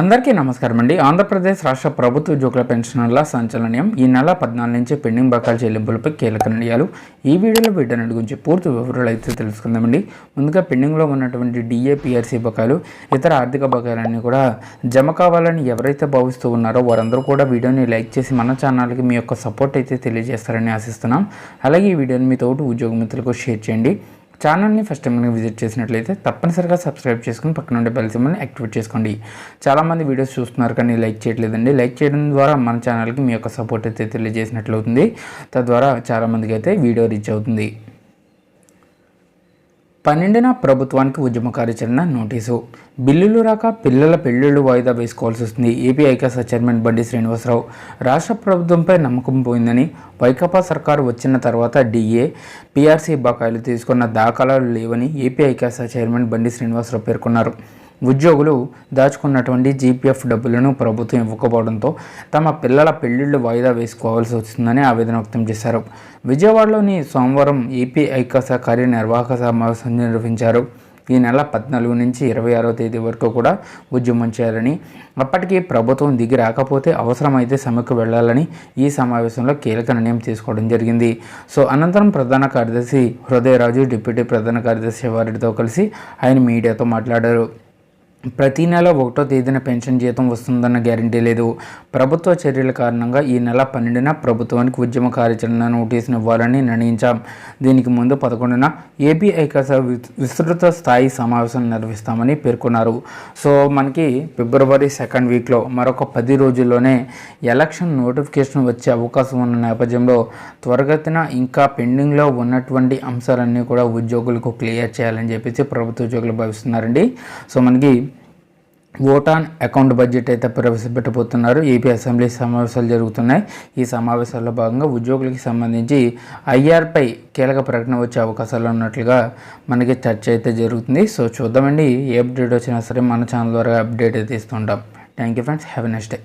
అందరికీ నమస్కారం అండి. ఆంధ్రప్రదేశ్ రాష్ట్ర ప్రభుత్వ ఉద్యోగుల పెన్షనర్ల సంచలనం ఈ నెల పద్నాలుగు నుంచి పెండింగ్ బకాయిల చెల్లింపులపై కీలక నిర్ణయాలు. ఈ వీడియోలో వీటన్నిటి గురించి పూర్తి వివరాలు అయితే తెలుసుకుందామండి. ముందుగా పెండింగ్లో ఉన్నటువంటి డిఏపిఆర్సీ బకాయిలు ఇతర ఆర్థిక బకాయిలన్నీ కూడా జమ కావాలని ఎవరైతే భావిస్తూ ఉన్నారో వారందరూ కూడా వీడియోని లైక్ చేసి మన ఛానల్కి మీ యొక్క సపోర్ట్ అయితే తెలియజేస్తారని ఆశిస్తున్నాం. అలాగే ఈ వీడియోని మీ తోటి ఉద్యోగ మిత్రులకు షేర్ చేయండి. ఛానల్ని ఫస్ట్ టైం కనుక విజిట్ చేసినట్లయితే తప్పనిసరిగా సబ్స్క్రైబ్ చేసుకుని పక్కన ఉండే బెల్ సింబల్ని యాక్టివేట్ చేసుకోండి. చాలామంది వీడియోస్ చూస్తున్నారు కానీ లైక్ చేయట్లేదండి. లైక్ చేయడం ద్వారా మన ఛానల్కి మీ యొక్క సపోర్ట్ అయితే తెలియజేసినట్లు అవుతుంది. తద్వారా చాలామందికి అయితే వీడియో రీచ్ అవుతుంది. పన్నెండున ప్రభుత్వానికి ఉద్యమ కార్యాచరణ నోటీసు. బిల్లులు రాక పిల్లల పెళ్ళిళ్ళు వాయిదా వేసుకోవాల్సి వస్తుంది. ఏపీ ఐకాస చైర్మన్ బండి శ్రీనివాసరావు రాష్ట్ర ప్రభుత్వంపై నమ్మకం పోయిందని వైకాపా సర్కారు వచ్చిన తర్వాత డిఏ పీఆర్సీ బకాయిలు తీసుకున్న దాఖలాలు లేవని ఏపీ ఐకాస చైర్మన్ బండి శ్రీనివాసరావు పేర్కొన్నారు. ఉద్యోగులు దాచుకున్నటువంటి జీపీఎఫ్ డబ్బులను ప్రభుత్వం ఇవ్వకపోవడంతో తమ పిల్లల పెళ్ళిళ్ళు వాయిదా వేసుకోవాల్సి వస్తుందని ఆవేదన వ్యక్తం చేశారు. విజయవాడలోని సోమవారం ఏపీ ఐకాస కార్యనిర్వాహక సమావేశం నిర్వహించారు. ఈ నెల పద్నాలుగు నుంచి ఇరవై ఆరో తేదీ వరకు కూడా ఉద్యమం చేయాలని అప్పటికి ప్రభుత్వం దిగి రాకపోతే అవసరమైతే సమ్మెకు వెళ్ళాలని ఈ సమావేశంలో కీలక నిర్ణయం తీసుకోవడం జరిగింది. సో అనంతరం ప్రధాన కార్యదర్శి హృదయరాజు డిప్యూటీ ప్రధాన కార్యదర్శి వారితో కలిసి ఆయన మీడియాతో మాట్లాడారు. ప్రతి నెల ఒకటో తేదీన పెన్షన్ జీతం వస్తుందన్న గ్యారంటీ లేదు. ప్రభుత్వ చర్యల కారణంగా ఈ నెల పన్నెండున ప్రభుత్వానికి ఉద్యమ కార్యాచరణ నోటీసును ఇవ్వాలని నిర్ణయించాం. దీనికి ముందు పదకొండున ఏపీ ఐకాస విస్తృత స్థాయి సమావేశం నిర్వహిస్తామని పేర్కొన్నారు. సో మనకి ఫిబ్రవరి సెకండ్ వీక్లో మరొక పది రోజుల్లోనే ఎలక్షన్ నోటిఫికేషన్ వచ్చే అవకాశం ఉన్న నేపథ్యంలో త్వరగతిన ఇంకా పెండింగ్లో ఉన్నటువంటి అంశాలన్నీ కూడా ఉద్యోగులకు క్లియర్ చేయాలని చెప్పేసి ప్రభుత్వ ఉద్యోగులు భావిస్తున్నారండి. సో మనకి ఓటాన్ అకౌంట్ బడ్జెట్ అయితే ప్రవేశపెట్టబోతున్నారు. ఏపీ అసెంబ్లీ సమావేశాలు జరుగుతున్నాయి. ఈ సమావేశాల్లో భాగంగా ఉద్యోగులకి సంబంధించి ఐఆర్పై కీలక ప్రకటన వచ్చే అవకాశాలు ఉన్నట్లుగా మనకి చర్చ అయితే జరుగుతుంది. సో చూద్దామండి ఏ అప్డేట్ వచ్చినా సరే మన ఛానల్ ద్వారా అప్డేట్ అయితే ఇస్తుంటాం. Thank you friends. Have next day.